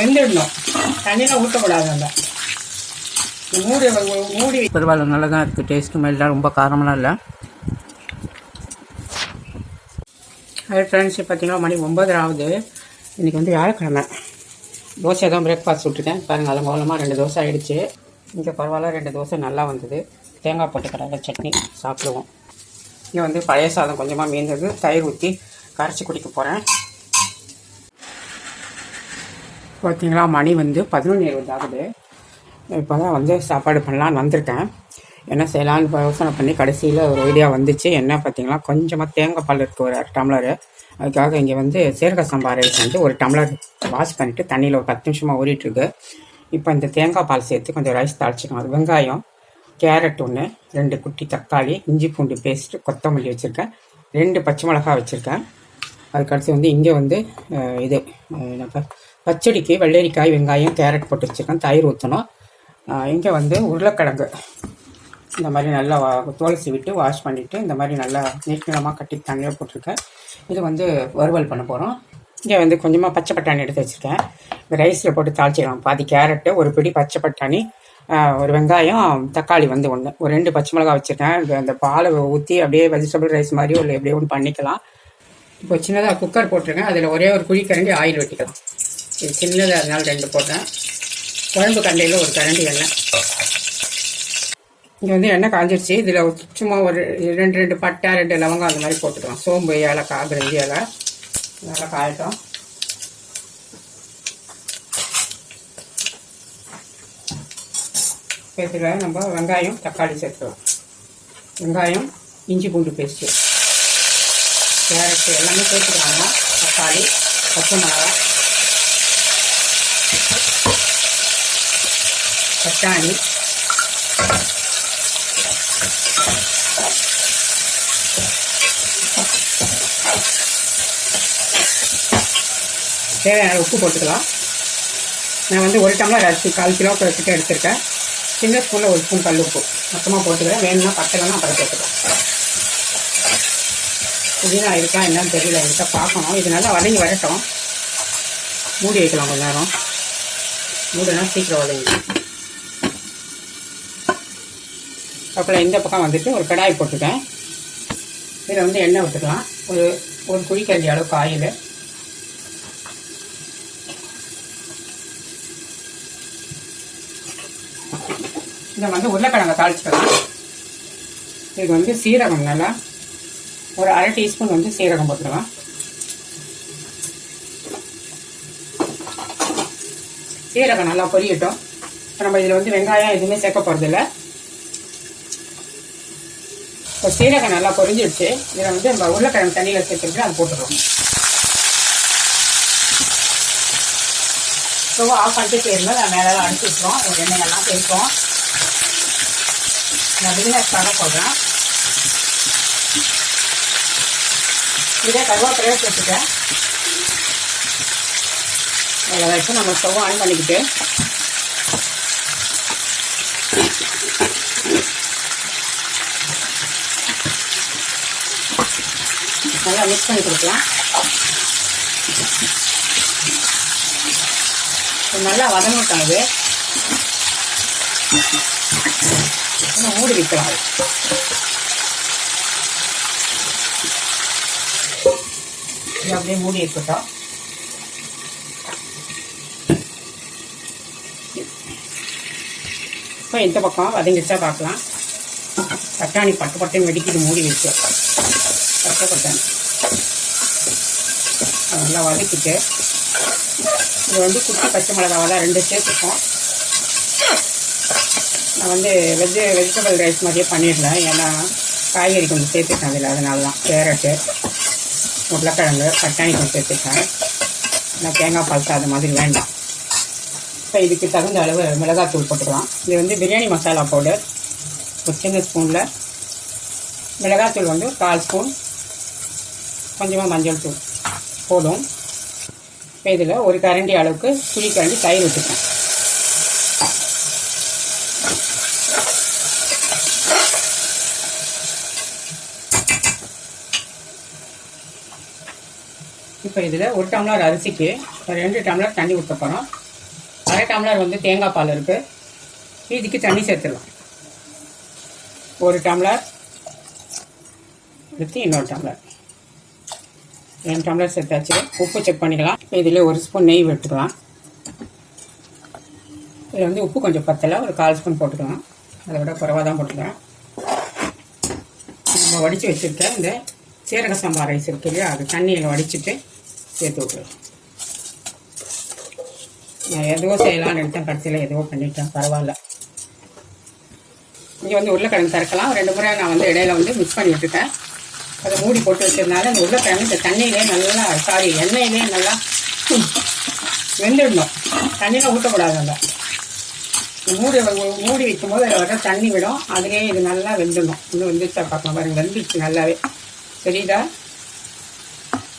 வெந்துடணும். தண்ணியெலாம் ஊற்றக்கூடாது அந்த. மூடி மூடி. பரவாயில்ல நல்லா தான் இருக்குது டேஸ்ட்டு இல்லை. ரொம்ப காரமெல்லாம் இல்லை. ஹாய் ஃப்ரெண்ட்ஸ் பார்த்தீங்கன்னா மணி ஒம்பது ஆகுது. இன்றைக்கி வந்து வியாழக்கிழமை. தோசை தான் பிரேக்ஃபாஸ்ட் விட்டுருக்கேன் பாருங்கள் அதன் மூலமாக ரெண்டு தோசை ஆகிடுச்சு இங்கே பரவாயில்ல ரெண்டு தோசை நல்லா வந்தது. தேங்காய் போட்டு கடலை சட்னி சாப்பிடுவோம். இங்கே வந்து பழைய சாதம் கொஞ்சமாக மீந்தது. தயிர் ஊற்றி கரைச்சி குடிக்க போகிறேன் பார்த்தீங்களா மணி வந்து பதினொன்று இருபது ஆகுது இப்போ தான் வந்து சாப்பாடு பண்ணலான்னு வந்திருக்கேன். என்ன செய்யலான்னு யோசனை பண்ணி கடைசியில் ஒரு ஐடியா வந்துச்சு. என்ன பார்த்தீங்கன்னா கொஞ்சமாக தேங்காய் பால் இருக்குது ஒரு டம்ளரு. அதுக்காக இங்கே வந்து சீரக சம்பா ரைஸ் வந்து ஒரு டம்ளர் வாஷ் பண்ணிவிட்டு தண்ணியில் ஒரு பத்து நிமிஷமாக ஊறிட்டுருக்கு. இப்போ இந்த தேங்காய் பால் சேர்த்து கொஞ்சம் ரைஸ் தாளிச்சிக்கணும். அது வெங்காயம் கேரட் ஒன்று ரெண்டு குட்டி தக்காளி இஞ்சி பூண்டு பேஸ்ட்டு கொத்தமல்லி வச்சுருக்கேன். ரெண்டு பச்சை மிளகாய் வச்சுருக்கேன். அதுக்கடுத்து வந்து இங்கே வந்து இது என்னப்பா? பச்சடிக்கு வெள்ளரிக்காய் வெங்காயம் கேரட் போட்டு வச்சுருக்கேன். தயிர் ஊற்றணும் இங்கே வந்து உருளைக்கிழங்கு. இந்த மாதிரி நல்லா வா- தோல் விட்டு வாஷ் பண்ணிவிட்டு இந்த மாதிரி நல்லா நீட் கட்டி தண்ணியில் போட்டிருக்கேன். இது வந்து வறுவல் பண்ண போகிறோம் இங்கே வந்து கொஞ்சமாக பச்சை பட்டாணி எடுத்து வச்சுருக்கேன். இந்த ரைஸில் போட்டு தாளிச்சிக்கலாம் பாதி கேரட்டு ஒரு பிடி பச்சை பட்டாணி ஒரு வெங்காயம் தக்காளி வந்து ஒன்று ஒரு ரெண்டு பச்சை மிளகாய் வச்சுருக்கேன். இந்த- அந்த பாலை ஊற்றி அப்படியே வெஜிடபிள் ரைஸ் மாதிரி ஒரு எப்படியே ஒன்று பண்ணிக்கலாம். இப்போ சின்னதாக குக்கர் போட்டிருக்கேன். அதில் ஒரே ஒரு குழி கரண்டி ஆயில் வெட்டிக்கலாம். இது சின்னதாக அதனால ரெண்டு போட்டேன். குழம்பு கண்டையில் ஒரு கரண்டி எண்ணெய் இங்கே வந்து எண்ணெய் காஞ்சிருச்சு. இதில் சும்மா ஒரு ரெண்டு ரெண்டு பட்டை ரெண்டு லவங்கம் அந்த மாதிரி போட்டுக்கலாம். சோம்பு ஏலக்காய் பிரிஞ்சி இலை. நல்லா காயட்டும். இதில் நம்ம வெங்காயம் தக்காளி சேர்த்துக்கலாம். வெங்காயம் இஞ்சி பூண்டு பேஸ்ட்டு. கேரட்டு எல்லாமே சேர்த்துக்கலாமா. தக்காளி பச்சை மிளகாய். பட்டாணி தேவையான உப்பு போட்டுக்கலாம். நான் வந்து ஒரு டம்ளர் அரிசி கால் கிலோ கிட்ட எடுத்திருக்கேன். சின்ன ஸ்பூனில் ஒரு ஸ்பூன் கல் உப்பு. மொத்தமாக போட்டுக்கிறேன். வேணும்னா பத்தலைன்னா அப்புறம் போட்டுக்கலாம். புதினா இருக்கா என்னன்னு தெரியல. இருக்கா பார்க்கணும். இது நல்லா வதங்கி வரட்டும். மூடி வைக்கலாம் கொஞ்ச நேரம். மூடினா சீக்கிரம் வதங்கி அப்புறம் இந்த பக்கம் வந்துட்டு ஒரு கடாய் போட்டுட்டேன். இதில் வந்து எண்ணெய் விட்டுக்கலாம் ஒரு ஒரு குழிக்கரண்டி அளவுக்கு ஆயில் இதை வந்து உருளைக்கிழங்க தாளிச்சுக்கலாம். இது வந்து சீரகம் நல்லா ஒரு அரை டீஸ்பூன் வந்து சீரகம் போட்டுக்கலாம். சீரகம் நல்லா பொரியட்டும். இப்போ நம்ம இதில் வந்து வெங்காயம் எதுவுமே சேர்க்க போகிறதில்ல இப்போ சீரகம் நல்லா பொரிஞ்சிடுச்சு இதில் வந்து நம்ம உருளைக்கிழங்கு தண்ணியில் சேர்த்துட்டு அது போட்டுருவோம் ஸ்டவ் ஆஃப் பண்ணிட்டு போயிருந்தோம் நான் மேலே அடிச்சு விட்டுறோம் ஒரு எண்ணெயெல்லாம் சேர்ப்போம் நான் பிரியாணி பண்ண போடுறேன். இதே கருவேப்பிலையே சேர்த்துட்டேன். அதில் வச்சு நம்ம ஸ்டவ் ஆன் பண்ணிக்கிட்டு நல்லா மிக்ஸ் பண்ணி கொடுக்கலாம். நல்லா வதங்கட்டும் இன்னும் மூடி வைக்கலாம் இது அப்படியே மூடி இருக்கட்டும் இப்போ இந்த பக்கம் வதங்கிச்சா பார்க்கலாம். தக்காளி பட்டு பட்டையும் வெடிக்கிட்டு மூடி வச்சு. பட்டை பட்டாணி நல்லா வதக்கிட்டு இது வந்து குட்டி பச்சை மிளகாவை தான் ரெண்டு சேர்த்துப்போம். நான் வந்து வெஜ் வெஜிடபிள் ரைஸ் மாதிரியே பண்ணிடலாம் ஏன்னா காய்கறி கொஞ்சம் சேர்த்துட்டேன் அதில் அதனால தான் கேரட்டு உருளைக்கிழங்கு பட்டாணி கொஞ்சம் சேர்த்துட்டேன். நான் தேங்காய் பால் அது மாதிரி வேண்டாம். இப்போ இதுக்கு தகுந்த அளவு மிளகாத்தூள் போட்டுக்கலாம். இது வந்து பிரியாணி மசாலா பவுடர். ஒரு சின்ன ஸ்பூனில் மிளகாத்தூள் வந்து கால் ஸ்பூன். கொஞ்சமாக மஞ்சள் தூள். போதும். இப்போ இதில் ஒரு கரண்டி அளவுக்கு புளி கரண்டி தயிர் வச்சுருக்கேன் இப்போ இதில் ஒரு டம்ளர் அரிசிக்கு ஒரு ரெண்டு டம்ளர் தண்ணி ஊற்ற போகிறோம் அரை டம்ளர் வந்து தேங்காய் பால் இருக்குது மீதிக்கு தண்ணி சேர்த்துடலாம். ஒரு டம்ளர். எடுத்து இன்னொரு டம்ளர். ரெண்டு டம்ளர் சேர்த்தாச்சு உப்பு செக் பண்ணிக்கலாம். இதில் ஒரு ஸ்பூன் நெய் விட்டுக்கலாம். இதில் வந்து உப்பு கொஞ்சம் பத்தலை. ஒரு கால் ஸ்பூன் போட்டுக்கலாம். அதை விட குறவாக தான் போட்டுக்கலாம் நம்ம வடித்து வச்சுருக்க இந்த சீரக சம்பா ரைஸ் இருக்கு இல்லையா? அது தண்ணியில் வடிச்சிட்டு சேர்த்து விட்டுருவோம் நான் எதுவோ செய்யலாம்னு எடுத்தேன். கடைசியில் எதுவோ பண்ணிட்டேன். பரவாயில்ல. இங்கே வந்து உருளைக்கிழங்கு திறக்கலாம் ரெண்டு முறை நான் வந்து இடையில வந்து மிக்ஸ் பண்ணி விட்டுட்டேன். அதை மூடி போட்டு வச்சதுனால அந்த உருளைக்கிழங்கு இந்த தண்ணியிலே நல்லா சாரி எண்ணெயிலே நல்லா வெந்துடணும். தண்ணியெலாம் ஊற்றக்கூடாது அந்த மூடி மூடி வைக்கும்போது அதில் வர தண்ணி விடும். அதுலேயே இது நல்லா வெந்துடணும். இன்னும் வெந்துச்சா பார்க்கலாம் பாருங்க வெந்துச்சு நல்லாவே. தெரியுதா?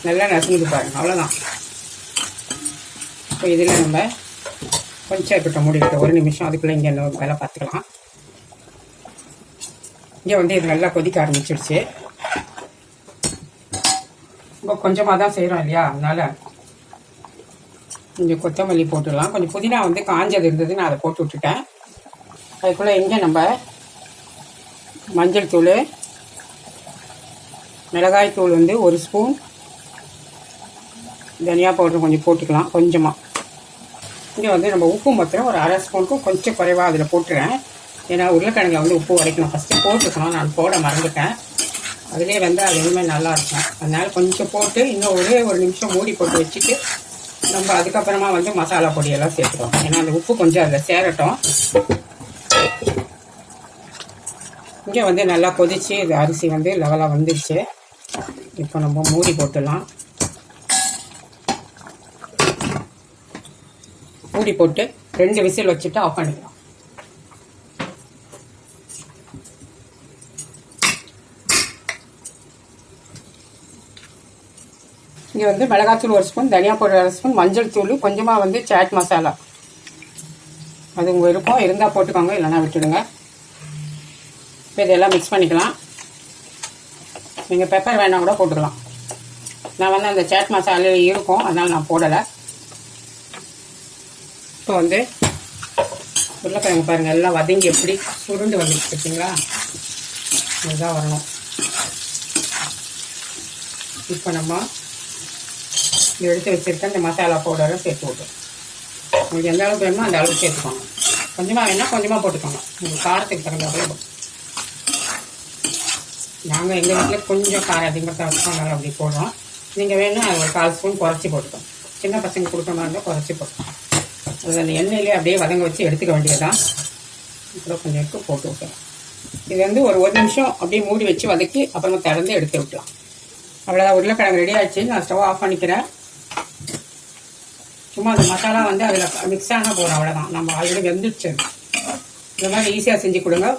நல்லா நசுங்குது பாருங்க. அவ்வளோதான் இப்போ இதில் நம்ம கொஞ்சம் இப்போ மூடிக்கிட்ட ஒரு நிமிஷம். அதுக்குள்ளே இங்கே இன்னொரு வேலை பார்த்துக்கலாம். இங்கே வந்து இது நல்லா கொதிக்க ஆரம்பிச்சிடுச்சு இப்போ கொஞ்சமாக தான் செய்கிறோம் இல்லையா? அதனால் கொஞ்சம் கொத்தமல்லி போட்டுடலாம். கொஞ்சம் புதினா வந்து காஞ்சது இருந்தது நான் அதை போட்டு விட்டுட்டேன். அதுக்குள்ளே எங்கே நம்ம மஞ்சள் தூள் மிளகாய் தூள் வந்து ஒரு ஸ்பூன் தனியா பவுடர் கொஞ்சம் போட்டுக்கலாம் கொஞ்சமாக இங்கே வந்து நம்ம உப்பு மாத்திரம் ஒரு அரை ஸ்பூனுக்கும் கொஞ்சம் குறைவாக அதில் போட்டுறேன். ஏன்னா உருளைக்கிழங்குல வந்து உப்பு உடைக்கணும். ஃபஸ்ட்டு போட்டுக்கணும் நான் போட மறந்துட்டேன். அதுலேயே வெந்தால் அது இனிமேல் நல்லா இருக்கும். கொஞ்சம் போட்டு இன்னும் ஒரே ஒரு நிமிஷம் மூடி போட்டு வச்சுட்டு நம்ம அதுக்கப்புறமா வந்து மசாலா பொடியெல்லாம் சேர்த்துக்கோம் ஏன்னா அந்த உப்பு கொஞ்சம் அதில் சேரட்டும். இங்கே வந்து நல்லா கொதிச்சு இது அரிசி வந்து லெவலாக வந்துடுச்சு இப்போ நம்ம மூடி போட்டுடலாம். மூடி போட்டு ரெண்டு விசில் வச்சுட்டு ஆஃப் பண்ணிக்கலாம். இங்கே வந்து மிளகாத்தூள் ஒரு ஸ்பூன் தனியா பவுடர் அரை ஸ்பூன் மஞ்சள் தூள் கொஞ்சமாக வந்து சாட் மசாலா. அது உங்கள் விருப்பம் இருந்தால் போட்டுக்கோங்க இல்லைன்னா விட்டுடுங்க. இப்போ இதெல்லாம் மிக்ஸ் பண்ணிக்கலாம். நீங்கள் பெப்பர் வேணால் கூட போட்டுக்கலாம். நான் வந்து அந்த சாட் மசாலா இருக்கும் அதனால் நான் போடலை. இப்போ வந்து உருளைக்கிழங்கு பாருங்கள் எல்லாம் வதங்கி எப்படி சுருண்டு வந்துட்டு பார்த்தீங்களா இதுதான் வரணும். இப்போ நம்ம எடுத்து வச்சுருக்க இந்த மசாலா பவுடரை சேர்த்து விட்டு உங்களுக்கு எந்த அளவுக்கு வேணுமோ அந்த அளவுக்கு சேர்த்துக்கோங்க. கொஞ்சமாக வேணால் கொஞ்சமாக போட்டுக்கோங்க. உங்களுக்கு காரத்துக்கு தகுந்தாப்புல நாங்கள் எங்கள் வீட்டில் கொஞ்சம் காரம் அதிகமாக தான் அப்படி போடுறோம். நீங்கள் வேணும் அது ஒரு கால் ஸ்பூன் குறைச்சி போட்டுக்கோங்க. சின்ன பசங்க கொடுக்குற மாதிரி இருந்தால் குறைச்சி போட்டுக்கோங்க. அது அந்த எண்ணெயிலே அப்படியே வதங்க வச்சு எடுத்துக்க வேண்டியதுதான். அப்புறம் கொஞ்சம் எடுத்து போட்டு விட்டுறோம். இது வந்து ஒரு ஒரு நிமிஷம் அப்படியே மூடி வச்சு வதக்கி அப்புறமா திறந்து எடுத்து விட்டுலாம் அவ்வளோதான் உருளைக்கிழங்கு ரெடி ஆயிடுச்சு. நான் ஸ்டவ் ஆஃப் பண்ணிக்கிறேன். சும்மா அந்த மசாலா வந்து அதில் மிக்ஸ் ஆக போகிறோம் அவ்வளோதான் நம்ம ஆல்ரெடி வெந்துடுச்சு. இந்த மாதிரி ஈஸியாக செஞ்சு கொடுங்க.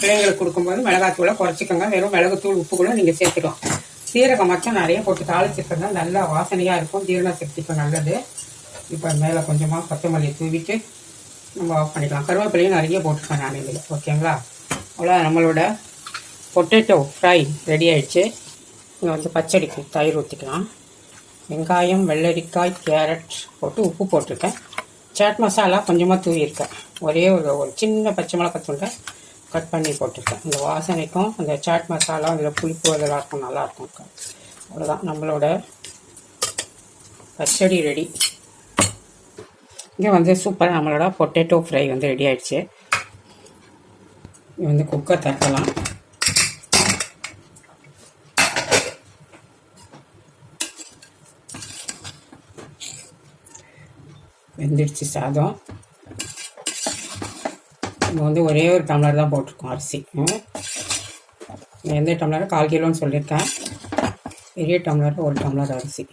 பிள்ளைங்களுக்கு கொடுக்கும்போது மிளகாத்தூளை குறைச்சிக்கோங்க. வெறும் மிளகுத்தூள் உப்பு கூட நீங்கள் சேர்த்துக்கலாம். சீரகம் மட்டும் நிறைய போட்டு தாளிச்சிருக்கா நல்லா வாசனையாக இருக்கும். ஜீரண சக்திக்கு நல்லது. இப்போ மேலே கொஞ்சமாக கொத்தமல்லியை தூவிட்டு நம்ம ஆஃப் பண்ணிக்கலாம். கருவேப்பிலையும் நிறைய போட்டுருக்கேன் நான் இதில். ஓகேங்களா? அவ்வளோ நம்மளோட பொட்டேட்டோ ஃப்ரை ரெடி ஆயிடுச்சு. இங்கே வந்து பச்சடிக்கு தயிர் ஊற்றிக்கலாம் வெங்காயம் வெள்ளரிக்காய் கேரட் போட்டு உப்பு போட்டிருக்கேன். சாட் மசாலா கொஞ்சமாக தூவியிருக்கேன். ஒரே ஒரு ஒரு சின்ன பச்சை மிளகா துண்டை கட் பண்ணி போட்டிருக்கேன். இந்த வாசனைக்கும் அந்த சாட் மசாலா அதில் புளிப்பு இதெல்லாம் இருக்கும் நல்லாயிருக்கும் அவ்வளோதான் நம்மளோட பச்சடி ரெடி இங்கே வந்து சூப்பராக நம்மளோட பொட்டேட்டோ ஃப்ரை வந்து ரெடி ஆயிடுச்சு. இது வந்து குக்கர் தட்டலாம். வெந்துடுச்சு சாதம். நம்ம வந்து ஒரே ஒரு டம்ளர் தான் போட்டிருக்கோம் அரிசி. எந்த டம்ளரும் கால் கிலோன்னு சொல்லியிருக்கேன். பெரிய டம்ளர் ஒரு டம்ளர் அரிசி.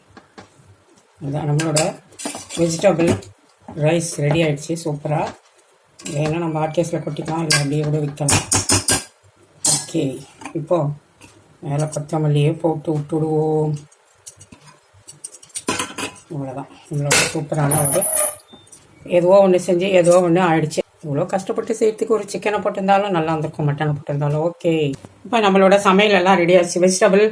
அதுதான் நம்மளோட வெஜிடபிள் ரைஸ் ரெடி ஆகிடுச்சு சூப்பராக வேணால் நம்ம ஆர்கேஸில் கொட்டிக்கலாம் இல்லை அப்படியே கூட விற்கலாம். ஓகே. இப்போது மேலே கொத்தமல்லியே போட்டு விட்டுடுவோம். இவ்வளோதான் நம்மளோட சூப்பரான ஒரு எதுவோ ஒன்று செஞ்சு எதுவோ ஒன்று ஆயிடுச்சு. இவ்வளோ கஷ்டப்பட்டு செய்யறதுக்கு ஒரு சிக்கனை போட்டிருந்தாலும் நல்லா இருந்திருக்கும் மட்டனை போட்டிருந்தாலும். ஓகே இப்போ நம்மளோட சமையல் எல்லாம் ரெடி ஆச்சு வெஜிடபிள்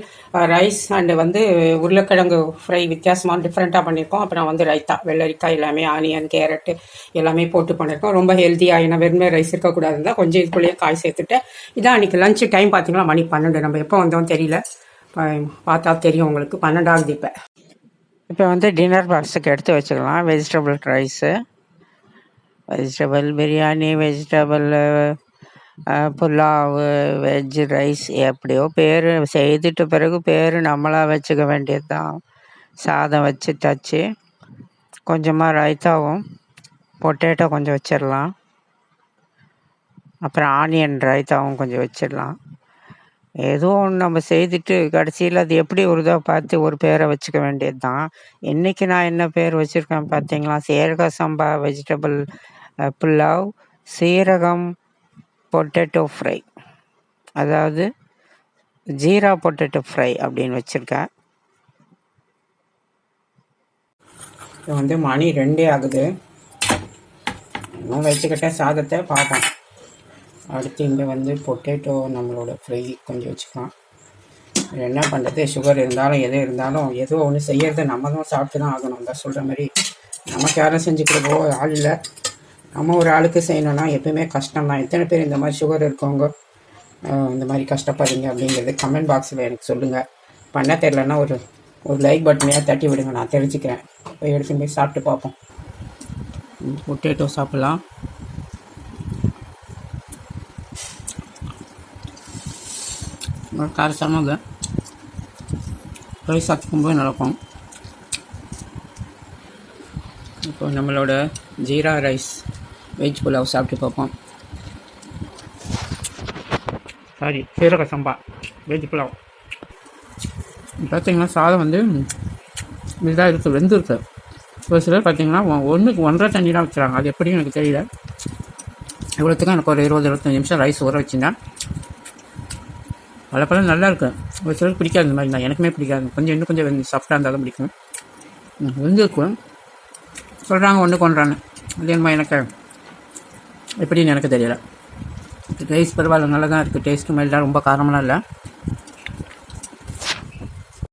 ரைஸ் அண்டு வந்து உருளைக்கிழங்கு ஃப்ரை வித்தியாசமாக டிஃப்ரெண்ட்டாக பண்ணியிருக்கோம் அப்புறம் வந்து ரைத்தா வெள்ளரிக்காய் எல்லாமே ஆனியன் கேரட்டு எல்லாமே போட்டு பண்ணியிருக்கோம் ரொம்ப ஹெல்த்தியாக ஏன்னா வெறுமே ரைஸ் இருக்கக்கூடாது தான் கொஞ்சம் இதுக்குள்ளேயே காய் சேர்த்துட்டு. இதான் அன்றைக்கி லஞ்ச் டைம் பார்த்தீங்களா மணி பன்னெண்டு. நம்ம எப்போ வந்தோம் தெரியல. பார்த்தா தெரியும் உங்களுக்கு. பன்னெண்டாவது இப்போ. இப்போ வந்து டின்னர் பாக்ஸுக்கு எடுத்து வச்சுக்கலாம். Vegetable rice vegetable biryani vegetable pulao veg rice எப்படியோ பேர் செய்துட்ட பிறகு பேர் நம்மளாக வச்சுக்க வேண்டியது தான் சாதம் வச்சு தச்சு கொஞ்சமாக ரைத்தாவும் பொட்டேட்டோ கொஞ்சம் வச்சிடலாம் அப்புறம் ஆனியன் ரைத்தாவும் கொஞ்சம் வச்சிடலாம் ஏதோ ஒன்று நம்ம செய்துட்டு கடைசியில் அது எப்படி வருதோ பார்த்து ஒரு பேரை வச்சுக்க வேண்டியது தான் இன்றைக்கி நான் என்ன பேர் வச்சுருக்கேன் பார்த்தீங்களா சீரக சம்பா வெஜிடபிள் புலாவ் சீரகம் பொட்டேட்டோ ஃப்ரை. அதாவது ஜீரா பொட்டேட்டோ ஃப்ரை அப்படின்னு வச்சுருக்கேன் இப்போ வந்து மணி ரெண்டே ஆகுது. இன்னும் வச்சுக்கிட்டேன் சாதத்தை பார்ப்போம் அடுத்து இங்கே வந்து பொட்டேட்டோ நம்மளோட ஃப்ரை கொஞ்சம் வச்சுக்கலாம். என்ன பண்ணுறது சுகர் இருந்தாலும் எது இருந்தாலும் ஏதோ ஒன்று செய்யறது நம்ம தான் சாப்பிட்டு தான் ஆகணும். தான் சொல்கிற மாதிரி நமக்கு யாரும் செஞ்சுக்கிறப்போ ஆள் இல்லை. நம்ம ஒரு ஆளுக்கு செய்யணும்னா எப்பயுமே கஷ்டம் தான் எத்தனை பேர் இந்த மாதிரி சுகர் இருக்கவங்க இந்த மாதிரி கஷ்டப்படுறீங்க அப்படிங்கிறது கமெண்ட் பாக்ஸில் எனக்கு சொல்லுங்கள் பண்ண தெரிலன்னா ஒரு ஒரு லைக் பட்டனையாக தட்டி விடுங்க. நான் தெரிஞ்சுக்கிறேன். போய் எடுத்து போய் சாப்பிட்டு பார்ப்போம். பொட்டேட்டோ சாப்பிட்லாம். காரசாரமாக ரைஸ் சாப்பிடும்போது நடக்கும் இப்போ நம்மளோட ஜீரா ரைஸ். வெஜ் புலாவ் சாப்பிட்டு பார்ப்போம் சாரி சீரக சம்பா வெஜ் புலாவ் பார்த்தீங்கன்னா சாதம் வந்து இதாக இருக்குது வெந்து இருக்கு ஒரு சிலர் பார்த்தீங்கன்னா ஒ- ஒண்ணுக்கு ஒன்றரை தண்ணி தான் வச்சுறாங்க அது எப்படின்னு எனக்கு தெரியல இவ்வளோத்துக்கும் எனக்கு ஒரு இருபது இருபத்தஞ்சி நிமிஷம் ரைஸ் ஊற வச்சுருந்தேன் பல பழம் நல்லா இருக்கு ஒரு சிலருக்கு பிடிக்காது இந்த மாதிரி தான் எனக்குமே பிடிக்காது கொஞ்சம் இன்னும் கொஞ்சம் சாஃப்டாக இருந்தால் தான் பிடிக்கும் வெந்திருக்கும் சொல்கிறாங்க ஒன்று கொண்டுறாங்க அது என்னமோ எனக்கு எப்படின்னு எனக்கு தெரியல. ரைஸ் பரவாயில்ல நல்லா தான் இருக்குது டேஸ்ட்டு மைல்டாக ரொம்ப காரமெல்லாம் இல்லை.